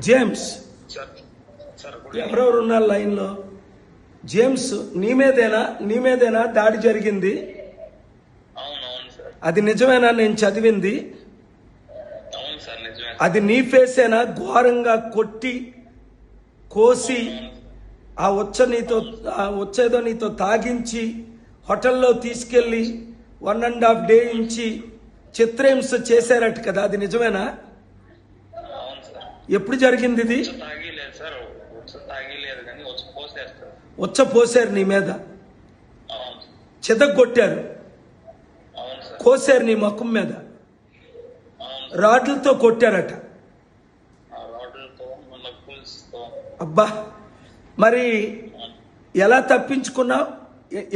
James ఎవరెవరు ఉన్నారు లైన్లో? జేమ్స్ నీ మీదేనా? నీ మీదేనా? దాడి జరిగింది. అది నిజమేనా? నేను చదివింది. అది నీ ఫేసేనా? ఘోరంగా కొట్టి కోసి ఆ వచ్చ నీతో ఆ వచ్చేదో నీతో తాగించి హోటల్లో తీసుకెళ్ళి వన్ అండ్ హాఫ్ డే ఇంచి చిత్రహింస చేశారట కదా. అది నిజమేనా? ఎప్పుడు జరిగింది ఇది? ఉచ్చ పోసారు నీ మీద? చితగొట్టారు సార్. కోసారు నీ ముఖం మీద? రాడ్లతో కొట్టారట. అబ్బా! మరి ఎలా తప్పించుకున్నావు?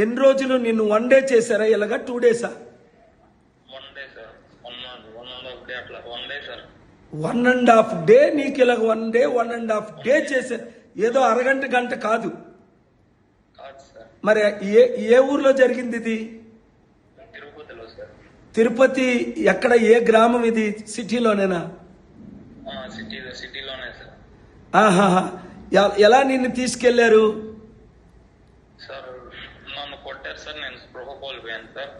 ఎన్ని రోజులు నిన్ను వన్ డే చేశారా? ఇలాగా టూ డేసా one day sir one one and half day అట్లా one day sir one and half day నీకు ఇలాగ one day one and half day చేశారు ఏదో అరగంట గంట కాదు. మరి ఏ ఏ ఊర్లో జరిగింది ఇది? తిరుపతి ఎక్కడ ఏ గ్రామం ఇది? సిటీలోనేనా? ఆహాహా. ఎలా నిన్ను తీసుకెళ్ళారు? సార్ నన్ను కొట్టారు సార్. నేను స్పృహ కోల్పోయాను సార్.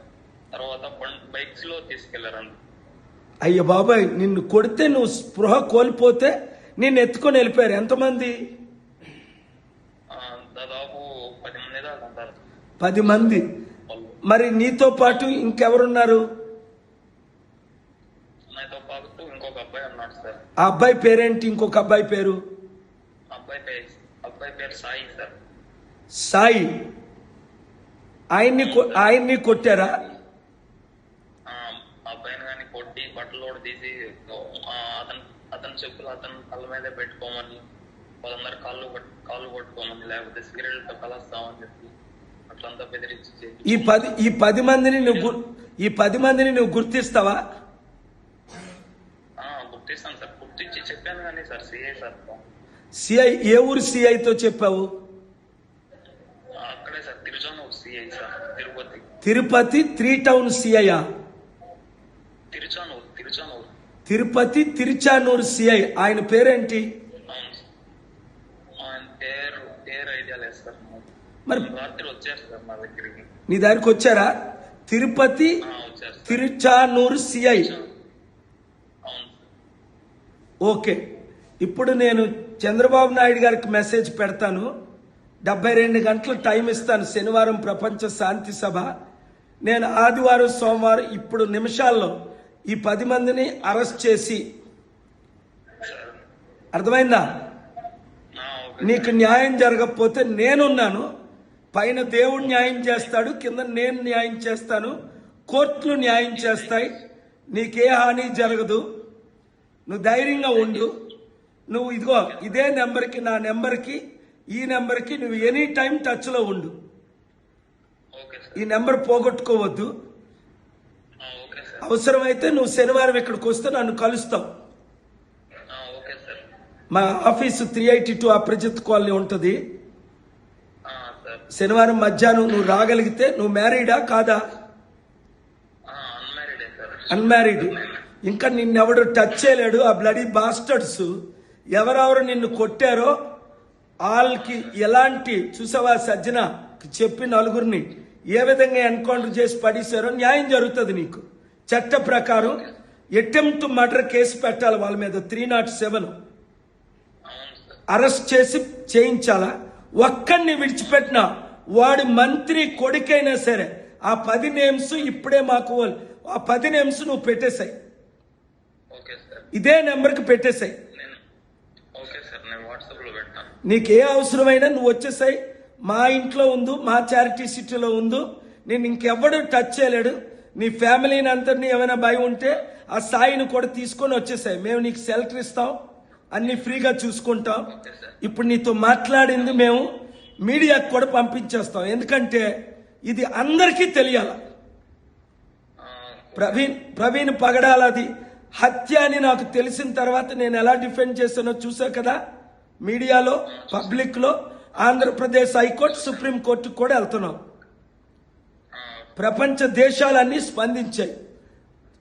తర్వాత బైక్స్లో తీసుకెళ్ళారండి అయ్య బాబాయ్ నిన్ను కొడితే నువ్వు స్పృహ కోల్పోతే నిన్ను ఎత్తుకొని వెళ్ళిపోయారు. ఎంతమంది? పది మంది మరి నీతో పాటు ఇంకెవరున్నారు? ఆ అబ్బాయి పేరేంటి? ఇంకొక అబ్బాయి పేరు? సాయి సాయి. ఆయన్ని ఆయన్ని కొట్టారా ఆ, అబ్బాయిని కానీ కొట్టి బట్టలు కూడా తీసి అతను అతని చెప్పులు అతని కళ్ళ మీదే పెట్టుకోమని వాళ్ళందరూ కాళ్ళు కాళ్ళు పట్టుకోమని లేకపోతే సిగరెట్లతో కలుస్తామని చెప్పి అట్లంతా బెదిరించి ఈ పది ఈ పది మందిని నువ్వు ఈ పది మందిని నువ్వు గుర్తిస్తావా? ఆ, గుర్తిస్తాను సార్. గుర్తించి చెప్పాను కానీ సార్ సిఐ సార్. సిఐ ఏ ఊరు సిఐతో చెప్పావు? అక్కడే sir CI sir Tirupati. Tirupati three town సిఐయా Tiruchanur Tiruchanur Tirupati Tiruchanur CI ఆయన పేరేంటి? మరి నా దగ్గరికి. వచ్చారా? తిరుపతి తిరుచానూరు సిఐ. ఓకే. ఇప్పుడు నేను చంద్రబాబు నాయుడు గారికి మెసేజ్ పెడతాను. డెబ్బై రెండు గంటలు టైం ఇస్తాను శనివారం ప్రపంచ శాంతి సభ. నేను ఆదివారం సోమవారం ఇప్పుడు నిమిషాల్లో ఈ పది మందిని అరెస్ట్ చేసి. అర్థమైందా? నీకు న్యాయం జరగకపోతే నేనున్నాను. పైన దేవుడు న్యాయం చేస్తాడు కింద నేను న్యాయం చేస్తాను కోర్టులు న్యాయం చేస్తాయి. నీకే హాని జరగదు. నువ్వు ధైర్యంగా ఉండు. నువ్వు ఇదిగో ఇదే నెంబర్కి నా నెంబర్కి ఈ నెంబర్కి నువ్వు ఎనీ టైం టచ్లో ఉండు. ఈ నెంబర్ పోగొట్టుకోవద్దు. అవసరమైతే నువ్వు శనివారం ఇక్కడికి వస్తే నన్ను కలుస్తావు. మా office three eighty two Aprajit colony ఉంటుంది. శనివారం మధ్యాహ్నం నువ్వు రాగలిగితే నువ్వు మ్యారీడా కాదా? అన్మ్యారీడే ఇంకా నిన్నెవడు టచ్ చేయలేడు. ఆ బ్లడీ బాస్టర్స్ ఎవరెవరు నిన్ను కొట్టారో వాళ్ళకి ఎలాంటి చూసావా సజ్జన? చెప్పి నలుగురిని ఏ విధంగా ఎన్కౌంటర్ చేసి పడేశారో న్యాయం జరుగుతుంది నీకు. చట్ట ప్రకారం అటెంప్ట్ మర్డర్ కేసు పెట్టాలి వాళ్ళ మీద త్రీ నాట్ సెవెన్ అరెస్ట్ చేసి చేయించాలా? ఒక్కడిని విడిచిపెట్టిన వాడి మంత్రి కొడుకైనా సరే ఆ పది నేమ్స్ ఇప్పుడే మాకు ఆ పది నేమ్స్ నువ్వు పెట్టేశాయి. ఇదే నెంబర్కి పెట్టేశాయి. నీకు ఏ అవసరమైనా నువ్వు వచ్చేసాయి. మా ఇంట్లో ఉందు మా చారిటీ సిటీలో ఉందు నేను ఇంకెవ్వడు టచ్ చేయలేడు. నీ ఫ్యామిలీని అందరినీ ఏమైనా భయం ఉంటే ఆ సాయిని కూడా తీసుకొని వచ్చేసాయి. మేము నీకు సెల్టర్ ఇస్తాం అన్ని ఫ్రీగా చూసుకుంటాం. ఇప్పుడు నీతో మాట్లాడింది మేము మీడియాకు కూడా పంపించేస్తాం. ఎందుకంటే ఇది అందరికీ తెలియాల. ప్రవీణ్ ప్రవీణ్ పగడాలది హత్య అని నాకు తెలిసిన తర్వాత నేను ఎలా డిఫెండ్ చేశానో చూసా కదా? మీడియాలో పబ్లిక్లో ఆంధ్రప్రదేశ్ హైకోర్టు సుప్రీంకోర్టు కూడా వెళ్తున్నాం. ప్రపంచ దేశాలన్నీ స్పందించాయి.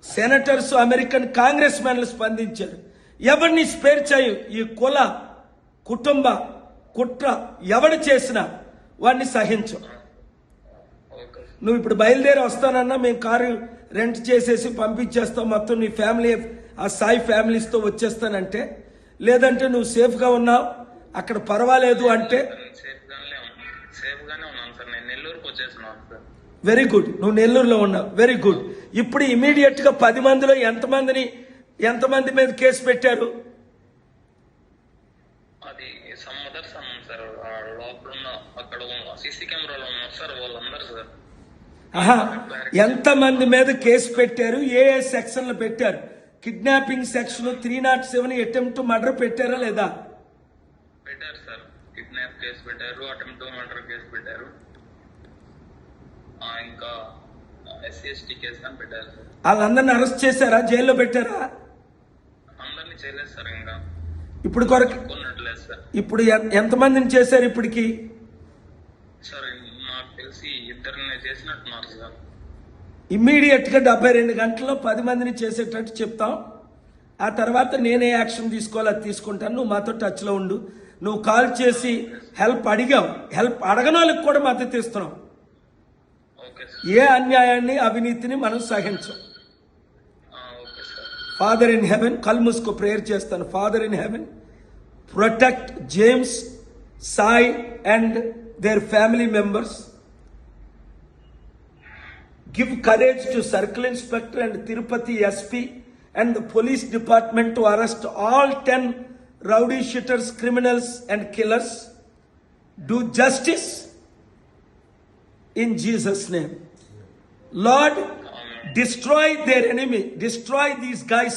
సెనటర్స్ అమెరికన్ కాంగ్రెస్ మ్యాన్లు స్పందించారు. ఎవరిని స్పేర్ చేయు? ఈ కుల కుటుంబ కుట్ర ఎవడు చేసినా వాడిని సహించు. నువ్వు ఇప్పుడు బయలుదేరి వస్తానన్నా మేము కారు రెంట్ చేసేసి పంపించేస్తాం. మొత్తం నీ ఫ్యామిలీ ఆ సాయి ఫ్యామిలీస్తో వచ్చేస్తానంటే లేదంటే నువ్వు సేఫ్గా ఉన్నావు. అక్కడ పర్వాలేదు అంటే వెరీ గుడ్ నువ్వు నెల్లూరులో ఉన్నావు. వెరీ గుడ్ ఇప్పుడు ఇమీడియట్గా పది మందిలో ఎంతమందిని ఎంతమంది మీద కేసు పెట్టారు? అది సమ్ అదర్స్ అన్నాను సార్ ఆ లోపల ఉన్న అక్కడ సీసీ కెమెరాలో ఉన్నారు సార్ వాళ్ళందరూ సార్ ఆహా ఎంతమంది మీద కేసు పెట్టారు? ఏ ఏ సెక్షన్లు పెట్టారు. Kidnapping section three not seven attempt murder పెట్టారా లేదా? పెట్టారు సార్ కిడ్నాప్ కేసు పెట్టారు అటెంప్ట్ మర్డర్ కేసు పెట్టారు. ఇంకా ఎస్సీ ఎస్టీ కేసు అని పెట్టారు. సార్ వాళ్ళందరిని అరెస్ట్ చేశారా? జైల్లో పెట్టారా? అందరినీ చేయలేదు సార్ ఇంకా. ఇప్పుడు కొరకు కొన్నట్లేదు సార్. ఇప్పుడు ఎన్- ఎంతమందిని చేశారు ఇప్పటికి? సార్ నాకు తెలిసి ఇద్దరిని చేసినట్టున్నారు సార్. ఇమ్మీడియట్గా డెబ్బై రెండు గంటల్లో పది మందిని చేసేటట్టు చెప్తాం. ఆ తర్వాత నేనే యాక్షన్ తీసుకోవాలి అది తీసుకుంటాను. నువ్వు మాతో టచ్లో ఉండు. నువ్వు కాల్ చేసి హెల్ప్ అడిగావు. హెల్ప్ అడగని వాళ్ళకి కూడా మద్దతు ఇస్తున్నావు. ఏ అన్యాయాన్ని అవినీతిని మనం సహించం ఆ, okay sir father in heaven కళ్ళు మూసుకో ప్రేయర్ చేస్తాను father in heaven protect James Sai and their family members give courage to circle inspector and Tirupati SP and the police department to arrest all ten rowdy sheeters criminals and killers do justice in Jesus' name. Lord, destroy their enemy. Destroy these guys'